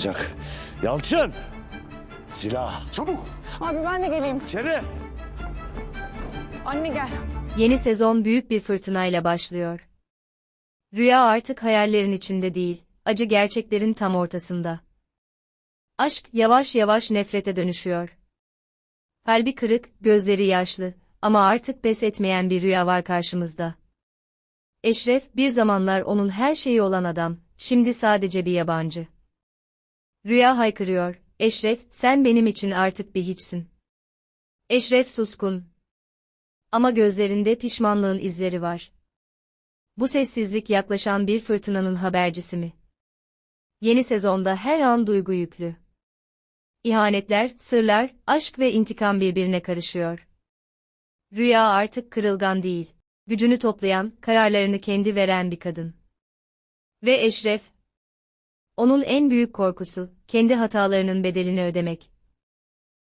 Çak. Yalçın! Silah. Çabuk. Abi ben de geleyim. İçeri. Anne gel. Yeni sezon büyük bir fırtınayla başlıyor. Rüya artık hayallerin içinde değil, acı gerçeklerin tam ortasında. Aşk yavaş yavaş nefrete dönüşüyor. Kalbi kırık, gözleri yaşlı ama artık pes etmeyen bir rüya var karşımızda. Eşref bir zamanlar onun her şeyi olan adam, şimdi sadece bir yabancı. Rüya haykırıyor, Eşref sen benim için artık bir hiçsin. Eşref suskun, ama gözlerinde pişmanlığın izleri var. Bu sessizlik yaklaşan bir fırtınanın habercisi mi? Yeni sezonda her an duygu yüklü. İhanetler, sırlar, aşk ve intikam birbirine karışıyor. Rüya artık kırılgan değil, gücünü toplayan, kararlarını kendi veren bir kadın. Ve Eşref, onun en büyük korkusu, kendi hatalarının bedelini ödemek.